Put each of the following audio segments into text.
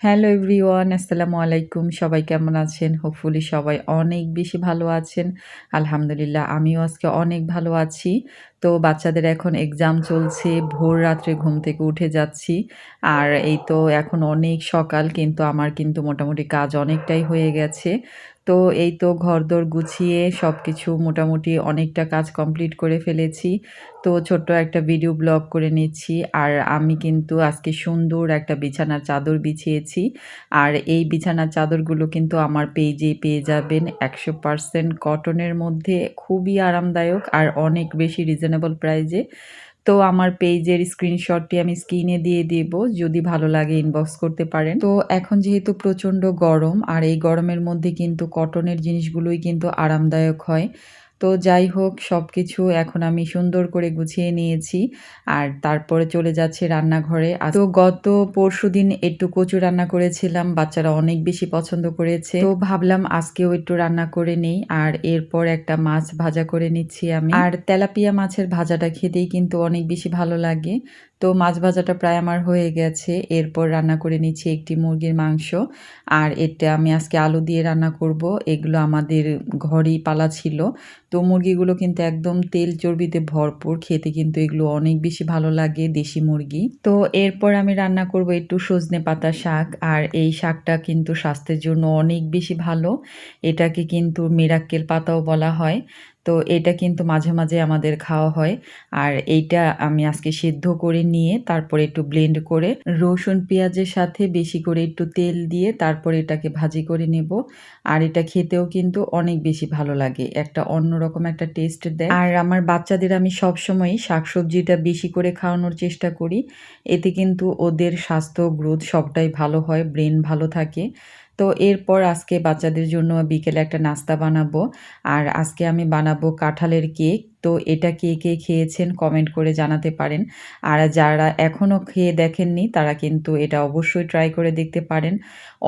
Hello everyone আসসালামু আলাইকুম। সবাই কেমন আছেন? হোপফুলি সবাই অনেক বেশি ভালো আছেন। আলহামদুলিল্লাহ, আমিও আজকে অনেক ভালো আছি। তো বাচ্চাদের এখন এক্সাম চলছে, ভোর রাত্রে ঘুম থেকে উঠে যাচ্ছি। আর এই তো এখন অনেক সকাল, কিন্তু আমার কিন্তু মোটামুটি কাজ অনেকটাই হয়ে গেছে। তো এই তো ঘরদোর গুছিয়ে সব কিছু মোটামুটি অনেকটা কাজ কমপ্লিট করে ফেলেছি। তো ছোট্ট একটা ভিডিও ব্লগ করে নিচ্ছি। আর আমি কিন্তু আজকে সুন্দর একটা বিছানার চাদর বিছিয়েছি। আর এই বিছানার চাদরগুলো কিন্তু আমার পেজে পেয়ে যাবেন একশো পারসেন্ট কটনের মধ্যে। খুবই আরামদায়ক আর অনেক বেশি রিজনেবল প্রাইজে তো আমার পেজের স্ক্রিনশটটি আমি স্ক্রিনে দিয়ে দেব, যদি ভালো লাগে ইনবক্স করতে পারেন। তো এখন যেহেতু প্রচণ্ড গরম, আর এই গরমের মধ্যে কিন্তু কটনের জিনিসগুলোই কিন্তু আরামদায়ক হয়। তো যাই হোক সব কিছু এখন আমি সুন্দর করে গুছিয়ে নিয়েছি। আর তারপরে চলে যাচ্ছে রান্নাঘরে। আর তো গত পরশু দিন একটু কচু রান্না করেছিলাম, বাচ্চারা অনেক বেশি পছন্দ করেছে। তো ভাবলাম আজকেও একটু রান্না করে নেই, আর এরপর একটা মাছ ভাজা করে নিচ্ছি আমি। আর তেলাপিয়া মাছের ভাজাটা খেতেই কিন্তু অনেক বেশি ভালো লাগে। তো মাছ ভাজাটা প্রায় আমার হয়ে গেছে। এরপর রান্না করে নিচ্ছি একটি মুরগির মাংস। আর এটা আমি আজকে আলু দিয়ে রান্না করব। এগুলো আমাদের ঘরেই পালা ছিল। তো মুরগিগুলো কিন্তু একদম তেল চর্বিতে ভরপুর। খেতে কিন্তু এগুলো অনেক বেশি ভালো লাগে দেশি মুরগি। তো এরপর আমি রান্না করব একটু সজনে পাতা শাক। আর এই শাকটা কিন্তু স্বাস্থ্যের জন্য অনেক বেশি ভালো। এটাকে কিন্তু মিরাক্কেল পাতাও বলা হয়। তো এটা কিন্তু মাঝে মাঝে আমাদের খাওয়া হয়। আর এইটা আমি আজকে সিদ্ধ করে নিয়ে তারপরে একটু ব্লেন্ড করে রসুন পেঁয়াজের সাথে বেশি করে একটু তেল দিয়ে তারপরে এটাকে ভাজি করে নেব। আর এটা খেতেও কিন্তু অনেক বেশি ভালো লাগে। একটা অন্যরকম একটা টেস্ট দেয়। আর আমার বাচ্চাদের আমি সবসময় শাকসবজিটা বেশি করে খাওয়ানোর চেষ্টা করি। এতে কিন্তু ওদের স্বাস্থ্য, গ্রোথ সবটাই ভালো হয় ব্রেন ভালো থাকে। তো এরপর আজকে বাচ্চাদের জন্য বিকেলে একটা নাস্তা বানাবো। আর আজকে আমি বানাবো কাঁঠালের কেক। তো এটা কে কে খেয়েছেন কমেন্ট করে জানাতে পারেন। আর যারা এখনও খেয়ে দেখেননি, তারা কিন্তু এটা অবশ্যই ট্রাই করে দেখতে পারেন।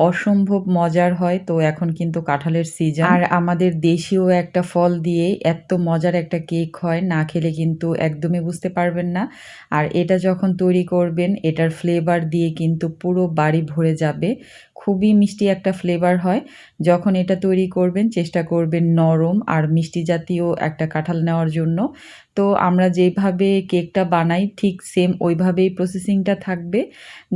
অসম্ভব মজার হয় তো এখন কিন্তু কাঁঠালের সিজন আর আমাদের দেশীয় একটা ফল দিয়ে এত মজার একটা কেক হয়, না খেলে কিন্তু একদমই বুঝতে পারবেন না। আর এটা যখন তৈরি করবেন, এটার ফ্লেভার দিয়ে কিন্তু পুরো বাড়ি ভরে যাবে। খুবই মিষ্টি একটা ফ্লেভার হয়। যখন এটা তৈরি করবেন, চেষ্টা করবেন নরম আর মিষ্টি জাতীয় একটা কাঁঠাল নেওয়ার জন্য। 21 তো আমরা যেভাবে কেকটা বানাই, ঠিক সেম ওইভাবেই প্রসেসিংটা থাকবে।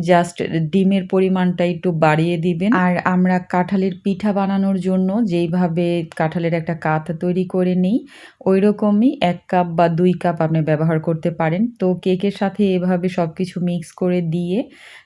জাস্ট ডিমের পরিমাণটা একটু বাড়িয়ে দিবেন। আর আমরা কাঁঠালের পিঠা বানানোর জন্য যেইভাবে কাঁঠালের একটা কাত তৈরি করে নিই ওই রকমই এক কাপ বা দুই কাপ আপনি ব্যবহার করতে পারেন। তো কেকের সাথে এভাবে সব কিছু মিক্স করে দিয়ে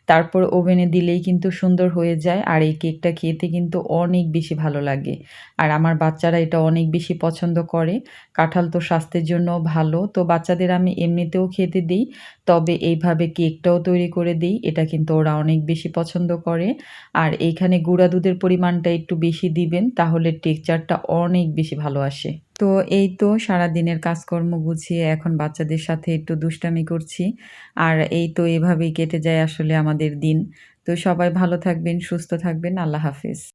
তারপর ওভেনে দিলেই কিন্তু সুন্দর হয়ে যায়। আর এই কেকটা খেতে কিন্তু অনেক বেশি ভালো লাগে। আর আমার বাচ্চারা এটা অনেক বেশি পছন্দ করে। কাঁঠাল তো স্বাস্থ্যের জন্য ভালো। তো বাচ্চাদের আমি এমনিতেও খেতে দিই, তবে এইভাবে কেকটাও তৈরি করে দিই, এটা কিন্তু ওরা অনেক বেশি পছন্দ করে। আর এইখানে গুঁড়া দুধের পরিমাণটা একটু বেশি দিবেন, তাহলে টেক্সচারটা অনেক বেশি ভালো আসে। তো এই তো সারা দিনের কাজকর্ম গুছিয়ে এখন বাচ্চাদের সাথে একটু দুষ্টামি করছি, আর এই তো এভাবেই কেটে যায় আসলে আমাদের দিন। তো সবাই ভালো থাকবেন, সুস্থ থাকবেন, আল্লাহ হাফিজ।